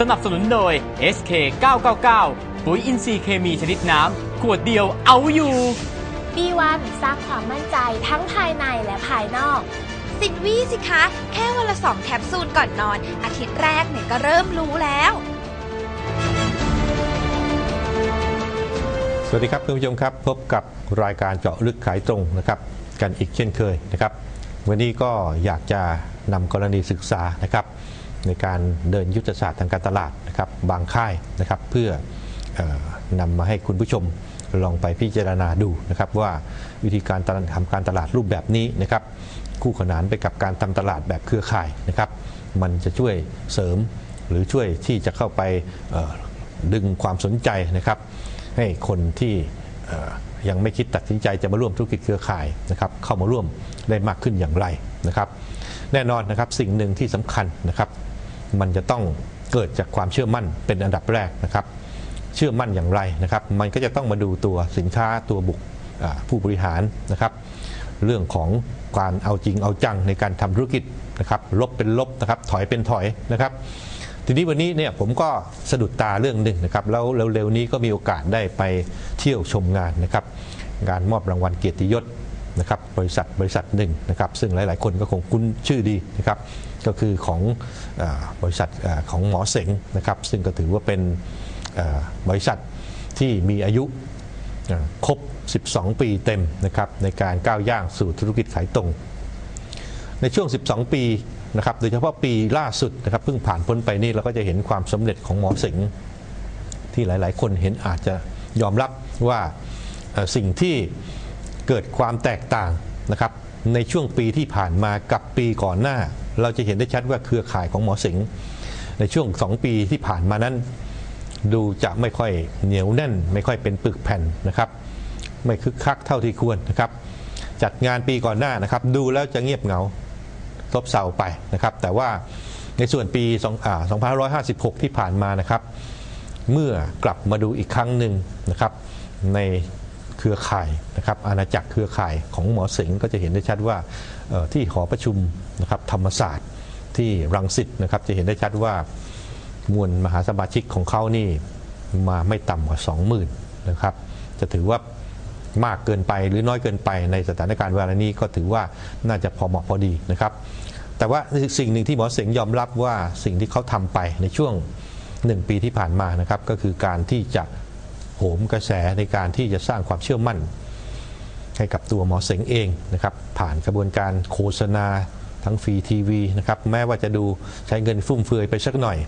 สนับสนุนโดย SK 999ปุ๋ยอินทรีย์เคมีชนิดน้ำ ขวดเดียวเอาอยู่ B1 สร้างความมั่นใจทั้งภายในและภายนอก สิบวิสิคะ แค่วันละสองแคปซูลก่อนนอน อาทิตย์แรกเนี่ยก็เริ่มรู้แล้ว สวัสดีครับคุณผู้ชมครับ พบกับรายการเจาะลึกขายตรงนะครับ กันอีกเช่นเคยนะครับ วันนี้ก็อยากจะนำกรณีศึกษานะครับ ในการเดินยุทธศาสตร์ทางการตลาดนะครับบางค่ายนะครับเพื่อออนำมาให้คุณผู้ชมลองไปพิจารณาดูนะครับว่าวิธีการทำการตลาดรูปแบบนี้นะครับคู่ขนานไปกับการทำตลาดแบบเครือข่ายนะครับมันจะช่วยเสริมหรือช่วยที่จะเข้าไปดึงความสนใจนะครับ ให้คนที่ยังไม่คิดตัดสินใจจะมาร่วมธุรกิจเครือข่ายนะครับเข้ามาร่วมได้มากขึ้นอย่างไรนะครับ แน่นอนนะครับสิ่งหนึ่งที่สำคัญนะครับ มันจะต้องเกิดจากความเชื่อมั่นเป็นอันดับแรกนะครับ เชื่อมั่นอย่างไรนะครับ มันก็จะต้องมาดูตัวสินค้าตัวบุคผู้บริหารนะครับ เรื่องของการเอาจริงเอาจังในการทำธุรกิจนะครับ ลบเป็นลบนะครับ ถอยเป็นถอยนะครับ ทีนี้วันนี้เนี่ยผมก็สะดุดตาเรื่องหนึ่งนะครับ แล้วเร็วๆนี้ก็มีโอกาสได้ไปเที่ยวชมงานนะครับ งานมอบรางวัลเกียรติยศ นะครับบริษัทบริษัทหนึ่งนะครับซึ่งหลาย ๆ คนก็คงคุ้นชื่อดีนะครับก็คือของอบริษัทอของหมอเสงนะครับซึ่งก็ถือว่าเป็นบริษัทที่มีอายุครบ 12 ปีเต็มนะครับในการก้าวย่างสู่ธุรกิจขายตรง ในช่วง 12 ปีนะครับโดยเฉพาะปีล่าสุดนะครับเพิ่งผ่านพ้นไปนี่เราก็จะเห็นความสำเร็จของหมอสิงห์ที่หลาย ๆ คนเห็นอาจจะยอมรับว่าสิ่งที่ เกิดความแตกต่างนะครับในช่วงปีที่ผ่านมากับปีก่อนหน้า เราจะเห็นได้ชัดว่าเครือข่ายของหมอสิงห์ในช่วง 2 ปีที่ผ่านมานั้น ดูจะไม่ค่อยเหนียวแน่น ไม่ค่อยเป็นปึกแผ่นนะครับ ไม่คึกคักเท่าที่ควรนะครับ จัดงานปีก่อนหน้านะครับ ดูแล้วจะเงียบเหงาซบเซาไปนะครับ แต่ว่าในส่วนปี2556 ที่ผ่านมานะครับ เมื่อกลับมาดูอีกครั้งหนึ่งนะครับใน เครือข่ายนะครับอาณาจักรเครือข่ายของหมอสิงห์ก็จะเห็นได้ชัดว่าที่หอประชุมนะครับธรรมศาสตร์ที่รังสิตนะครับจะเห็นได้ชัดว่ามวลมหาสมาชิกของเขานี่มาไม่ต่ำกว่า 20,000นะครับจะถือว่ามากเกินไปหรือน้อยเกินไปในสถานการณ์เวลานี้ก็ถือว่าน่าจะพอเหมาะพอดีนะครับ แต่ว่าสิ่งหนึ่งที่หมอเสงยอมรับว่าสิ่งที่เขาทำไปในช่วงหนึ่งปีที่ผ่านมานะครับก็คือการที่จะ โหมกระแสในการที่จะสร้างความเชื่อมั่น ให้กับตัวหมอเสงเองนะครับผ่านกระบวนการโฆษณาทั้งฟรีทีวีนะครับแม้ว่าจะดูใช้เงินฟุ่มเฟือยไปสักหน่อย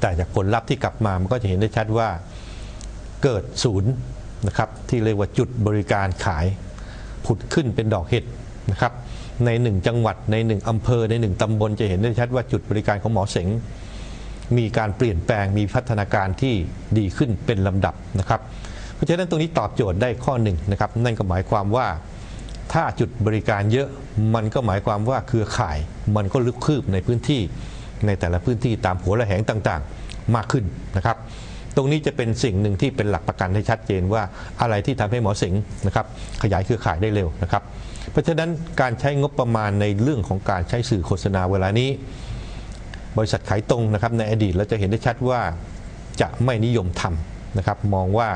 แต่จากผลลัพธ์ที่กลับมามันก็จะเห็นได้ชัดว่าเกิดศูนย์นะครับที่เรียกว่าจุดบริการขายผุดขึ้นเป็นดอกเห็ดนะครับในหนึ่งจังหวัดในหนึ่งอำเภอในหนึ่งตำบลจะเห็นได้ชัดว่าจุดบริการของหมอเสง มีการเปลี่ยนแปลงมีพัฒนาการที่ดีขึ้นเป็นลำดับนะครับ เพราะฉะนั้นตรงนี้ตอบโจทย์ได้ข้อหนึ่งนะครับนั่นก็หมายความว่าถ้าจุดบริการเยอะมันก็หมายความว่าเครือข่ายมันก็ลึกคืบในพื้นที่ในแต่ละพื้นที่ตามหัวระแหงต่างๆ มากขึ้นนะครับ ตรงนี้จะเป็นสิ่งหนึ่งที่เป็นหลักประกันให้ชัดเจนว่าอะไรที่ทำให้หมอสิงห์นะครับขยายเครือข่ายได้เร็วนะครับ เพราะฉะนั้นการใช้งบประมาณในเรื่องของการใช้สื่อโฆษณาเวลานี้ บริษัทขายตรงนะครับในอดีตเราจะเห็นได้ชัดว่าจะไม่นิยมทำนะครับมองว่า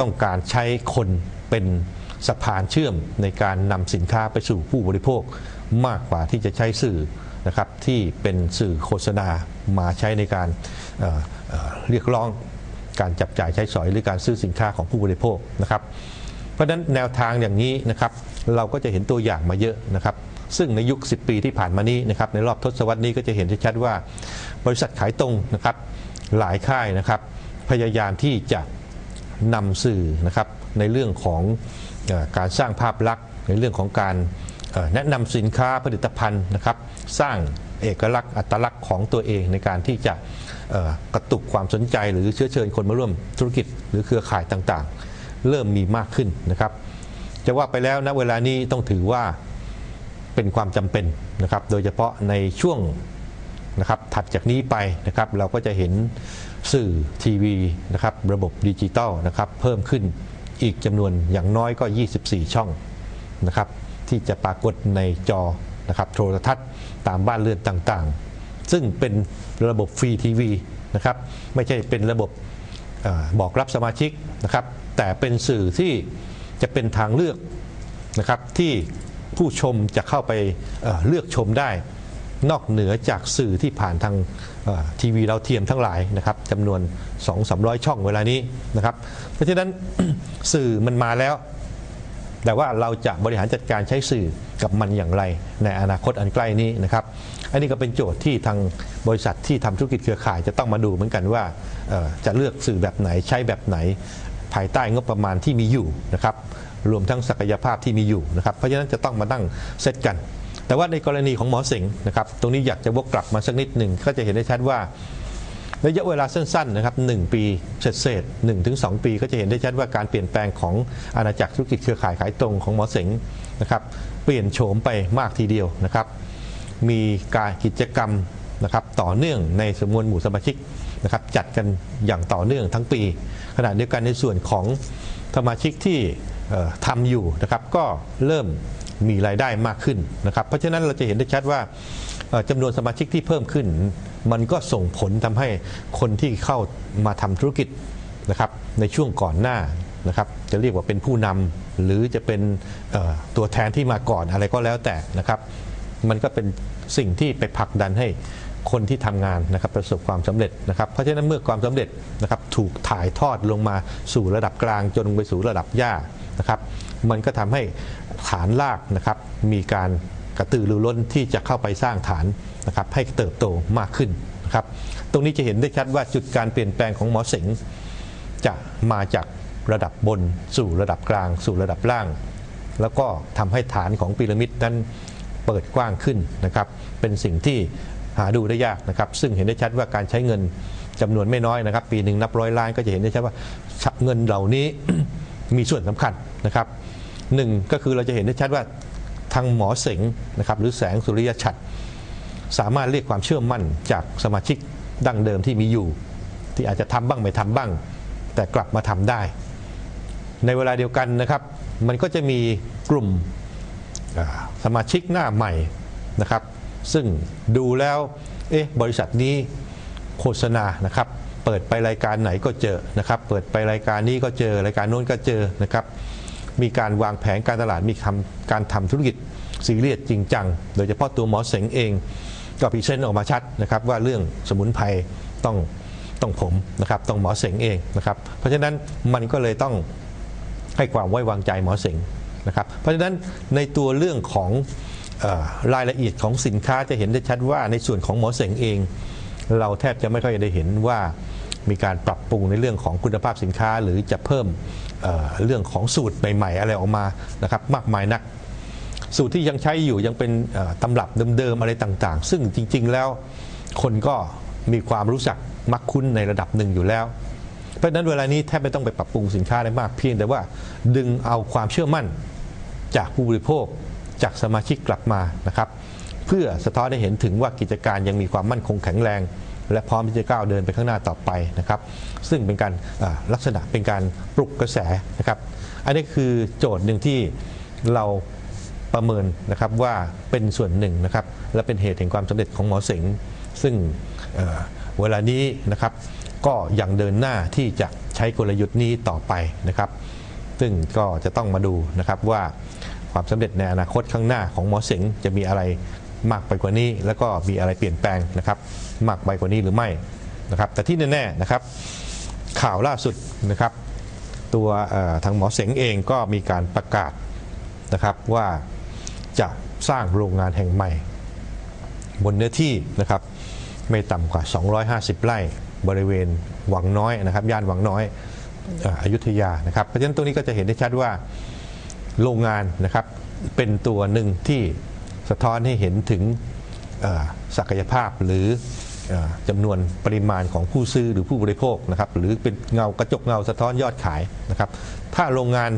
ต้องการใช้คนเป็นสะพานเชื่อมในการนำสินค้าไปสู่ผู้บริโภคมากกว่าที่จะใช้สื่อนะครับที่เป็นสื่อโฆษณามาใช้ในการเเเรียกร้องการจับจ่ายใช้สอยหรือการซื้อสินค้าของผู้บริโภคนะครับ เพราะฉะนั้นแนวทางอย่างนี้นะครับเราก็จะเห็นตัวอย่างมาเยอะนะครับ ซึ่งในยุค 10 ปีที่ผ่านมานี้นะครับในรอบทศวรรษนี้ก็จะเห็นได้ชัดว่า บริษัทขายตรงนะครับหลายค่ายนะครับ พยายามที่จะนำสื่อนะครับในเรื่องของการสร้างภาพลักษณ์ ในเรื่องของการแนะนำสินค้าผลิตภัณฑ์นะครับ สร้างเอกลักษณ์อัตลักษณ์ของตัวเองในการที่จะกระตุกความสนใจหรือเชื้อเชิญคนมาร่วมธุรกิจหรือเครือข่ายต่างๆ เริ่มมีมากขึ้นนะครับ จะว่าไปแล้วณเวลานี้ต้องถือว่า เป็นความจำเป็นนะครับ โดยเฉพาะในช่วงนะครับถัดจากนี้ไปนะครับเราก็จะเห็นสื่อทีวีนะครับระบบดิจิตอลนะครับเพิ่มขึ้นอีกจำนวนอย่างน้อยก็ 24 ช่องนะครับที่จะปรากฏในจอนะครับโทรทัศน์ตามบ้านเรือนต่างๆ ซึ่งเป็นระบบฟรีทีวีนะครับไม่ใช่เป็นระบบอบอกรับสมาชิกนะครับแต่เป็นสื่อที่จะเป็นทางเลือกนะครับที่ ผู้ชมจะเข้าไปเลือกชมได้ นอกเหนือจากสื่อที่ผ่านทางทีวีเราเทียมทั้งหลายนะครับจำนวน 2 3 0 0 ช่องเวลานี้นะครับ เพราะฉะนั้นสื่อมันมาแล้ว แต่ว่าเราจะบริหารจัดการใช้สื่อกับมันอย่างไร ในอนาคตอันใกล้นี้นะครับ อันนี้ก็เป็นโจทย์ที่ทางบริษัทที่ทำธุรกิจเครือข่ายจะต้องมาดูเหมือนกันว่าจะเลือกสื่อแบบไหนใช้แบบไหน ภายใต้งบประมาณที่มีอยู่นะครับ รวมทั้งศักยภาพที่มีอยู่นะครับเพราะฉะนั้นจะต้องมานั่งเซตกัน แต่ว่าในกรณีของหมอเสงห์นะครับตรงนี้อยากจะวกกลับมาสักนิดหนึ่งก็จะเห็นได้ชัดว่าระยะเวลาสั้นๆนะครับ1ปีเศษเศษหนึ่งถึงสปี ก็จะเห็นได้ชัดว่าการเปลี่ยนแปลงของอาณาจักรธุรกิจเครือข่ายขายตรงของหมอเสงห์นะครับเปลี่ยนโฉมไปมากทีเดียวนะครับมีการกิจกรรมนะครับต่อเนื่องในสมวนหมู่สมาชิกนะครับจัดกันอย่างต่อเนื่องทั้งปี ขณะเดียวกันในส่วนของสมาชิกที่ ทำอยู่นะครับก็เริ่มมีรายได้มากขึ้นนะครับเพราะฉะนั้นเราจะเห็นได้ชัดว่าจำนวนสมาชิกที่เพิ่มขึ้น มันก็ส่งผลทำให้คนที่เข้ามาทำธุรกิจนะครับในช่วงก่อนหน้านะครับจะเรียกว่าเป็นผู้นำหรือจะเป็นตัวแทนที่มาก่อนอะไรก็แล้วแต่นะครับ มันก็เป็นสิ่งที่ไปผลักดันให้ คนที่ทำงานนะครับประสบความสำเร็จนะครับเพราะฉะนั้นเมื่อความสำเร็จนะครับถูกถ่ายทอดลงมาสู่ระดับกลางจนไปสู่ระดับย่านะครับ มันก็ทำให้ฐานรากนะครับมีการกระตือรือร้นที่จะเข้าไปสร้างฐานนะครับให้เติบโตมากขึ้นนะครับตรงนี้จะเห็นได้ชัดว่าจุดการเปลี่ยนแปลงของหมอเสงจะมาจากระดับบนสู่ระดับกลาง สู่ระดับล่าง แล้วก็ทำให้ฐานของพีระมิดนั้นเปิดกว้างขึ้นนะครับ เป็นสิ่งที่ หาดูได้ยากนะครับ ซึ่งเห็นได้ชัดว่าการใช้เงินจำนวนไม่น้อยนะครับ ปีหนึ่งนับร้อยล้านก็จะเห็นได้ชัดว่าเงินเหล่านี้มีส่วนสำคัญนะครับหนึ่งก็คือเราจะเห็นได้ชัดว่าทางหมอเสงนะครับหรือแสงสุริยฉัตรสามารถเรียกความเชื่อมั่นจากสมาชิกดั้งเดิมที่มีอยู่ ที่อาจจะทำบ้างไม่ทำบ้าง แต่กลับมาทำได้ ในเวลาเดียวกันนะครับ มันก็จะมีกลุ่มสมาชิกหน้าใหม่นะครับ ซึ่งดูแล้วเอ๊ะบริษัทนี้โฆษณานะครับ เปิดไปรายการไหนก็เจอนะครับ เปิดไปรายการนี้ก็เจอรายการโน้นก็เจอนะครับ มีการวางแผนการตลาดมีคำการทำธุรกิจซีเรียสจริงจัง โดยเฉพาะตัวหมอเสงเองก็พรีเซนออกมาชัดนะครับ ว่าเรื่องสมุนไพรต้องต้องผมนะครับต้องหมอเสงเองนะครับ เพราะฉะนั้นมันก็เลยต้องให้ความไว้วางใจหมอเสงนะครับ เพราะฉะนั้นในตัวเรื่องของ รายละเอียดของสินค้าจะเห็นได้ชัดว่าในส่วนของหมอเสงเอง เราแทบจะไม่ค่อยได้เห็นว่ามีการปรับปรุงในเรื่องของคุณภาพสินค้า หรือจะเพิ่มเเรื่องของสูตรใหม่ ๆ อะไรออกมานะครับมากมายนัก สูตรที่ยังใช้อยู่ยังเป็นตำรับเดิมๆอะไรต่างๆ ซึ่งจริง ๆแล้วคนก็มีความรู้จักมักคุ้นในระดับหนึ่งอยู่แล้ว เพราะฉะนั้นเวลานี้แทบไม่ต้องไปปรับปรุงสินค้าอะไรมากเพียงแต่ว่าดึงเอาความเชื่อมั่นจากผู้บริโภค จากสมาชิกกลับมานะครับ เพื่อสะท้อนให้เห็นถึงว่ากิจการยังมีความมั่นคงแข็งแรง และพร้อมที่จะก้าวเดินไปข้างหน้าต่อไปนะครับ ซึ่งเป็นการลักษณะเป็นการปลุกกระแสนะครับ อันนี้คือโจทย์หนึ่งที่เราประเมินนะครับว่าเป็นส่วนหนึ่งนะครับ และเป็นเหตุแห่งความสำเร็จของหมอเสงซึ่งเเวลานี้นะครับก็ยังเดินหน้าที่จะใช้กลยุทธ์นี้ต่อไปนะครับ ซึ่งก็จะต้องมาดูนะครับว่า ความสำเร็จในอนาคตข้างหน้าของหมอเสงจะมีอะไรมากไปกว่านี้ แล้วก็มีอะไรเปลี่ยนแปลงนะครับมากไปกว่านี้หรือไม่นะครับแต่ที่แน่ๆนะครับข่าวล่าสุดนะครับ ตัวทางหมอเสงเองก็มีการประกาศนะครับว่าจะสร้างโรงงานแห่งใหม่ บนเนื้อที่นะครับไม่ต่ำกว่า 250 ไร่บริเวณวังน้อยนะครับ ย่านวังน้อยอ่ออยุธยานะครับเพราะฉะนั้นตรงนี้ก็จะเห็นได้ชัดว่า โรงงานนะครับเป็นตัวหนึ่งที่สะท้อนให้เห็นถึงศักยภาพหรือเอ่อจำนวนปริมาณของผู้ซื้อหรือผู้บริโภคนะครับหรือเป็นเงากระจกเงาสะท้อนยอดขายนะครับถ้าโรงงาน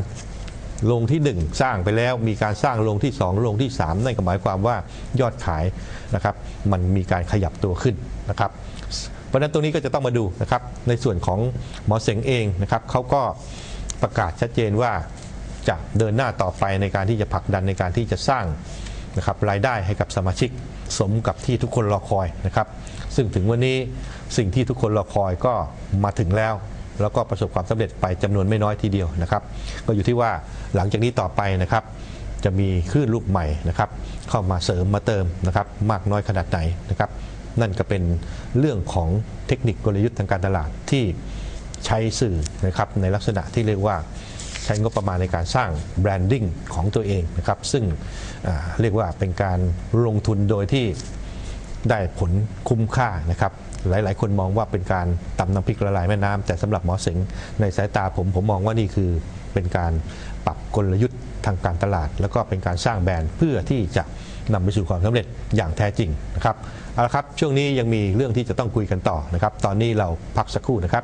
โรงที่ 1 สร้างไปแล้วมีการสร้างโรงที่ 2 โรงที่ 3 นั่นก็หมายความว่ายอดขายนะครับมันมีการขยับตัวขึ้นนะครับเพราะฉะนั้นตรงนี้ก็จะต้องมาดูนะครับในส่วนของหมอเสงเองนะครับเขาก็ประกาศชัดเจนว่า จะเดินหน้าต่อไปในการที่จะผลักดันในการที่จะสร้างนะครับรายได้ให้กับสมาชิกสมกับที่ทุกคนรอคอยนะครับซึ่งถึงวันนี้สิ่งที่ทุกคนรอคอยก็มาถึงแล้ว แล้วก็ประสบความสำเร็จไปจำนวนไม่น้อยทีเดียวนะครับ ก็อยู่ที่ว่าหลังจากนี้ต่อไปนะครับ จะมีคลื่นลูกใหม่นะครับ เข้ามาเสริมมาเติมนะครับ มากน้อยขนาดไหนนะครับ นั่นก็เป็นเรื่องของเทคนิคกลยุทธ์ทางการตลาดที่ใช้สื่อนะครับในลักษณะที่เรียกว่า ใช้งบประมาณในการสร้างแบรนดิ้งของตัวเองนะครับซึ่งเรียกว่าเป็นการลงทุนโดยที่ได้ผลคุ้มค่านะครับหลาย ๆ คนมองว่าเป็นการตำน้ำพริกละลายแม่น้ำแต่สำหรับหมอเสงในสายตาผมผมมองว่านี่คือเป็นการปรับกลยุทธ์ทางการตลาด แล้วก็เป็นการสร้างแบรนด์เพื่อที่จะนำไปสู่ความสำเร็จอย่างแท้จริงนะครับเอาละครับช่วงนี้ยังมีเรื่องที่จะต้องคุยกันต่อนะครับ ตอนนี้เราพักสักครู่นะครับ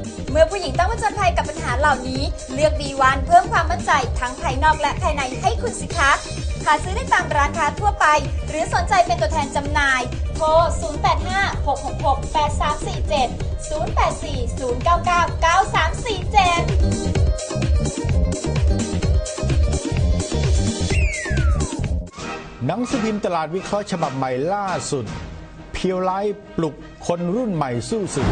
เมื่อผู้หญิงต้องผจญภัยกับปัญหาเหล่านี้ เลือก B1 เพิ่มความมั่นใจทั้งภายนอกและภายในให้คุณสิคะหาซื้อได้ตามร้านค้าทั่วไป หรือสนใจเป็นตัวแทนจำหน่าย โทร 0856668347 0840999347 หนังสือพิมพ์ตลาดวิเคราะห์ฉบับใหม่ล่าสุด เพียวไลท์ปลุกคนรุ่นใหม่สู้ศึก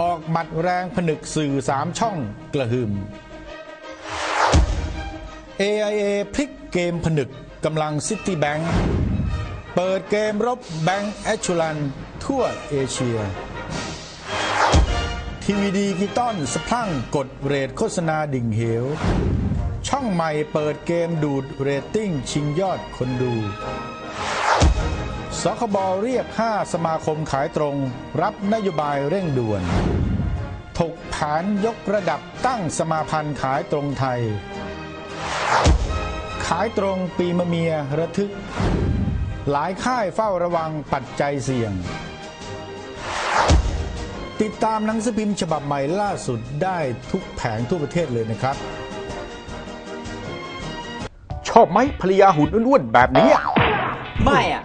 ออกหมัดแรงผนึกสื่อสามช่องกระหึ่ม AIA พลิกเกมผนึกกำลังซิตี้แบงค์เปิดเกมรบแบงค์แอชชูลัน ทั่วเอเชีย ทีวีดีกิต้อนสะพรั่งกดเรทโฆษณาดิ่งเหว ช่องใหม่เปิดเกมดูดเรตติ้งชิงยอดคนดู สคบเรียก 5 สมาคมขายตรง รับนโยบายเร่งด่วน ถกผานยกระดับตั้งสมาพันธ์ขายตรงไทย ขายตรงปีมะเมียระทึก หลายค่ายเฝ้าระวังปัจจัยเสี่ยง ติดตามหนังสือพิมพ์ฉบับใหม่ล่าสุดได้ทุกแผงทั่วประเทศเลยนะครับ ชอบไหมภรรยาหุ่นอ้วนๆแบบนี้อะไม่อะ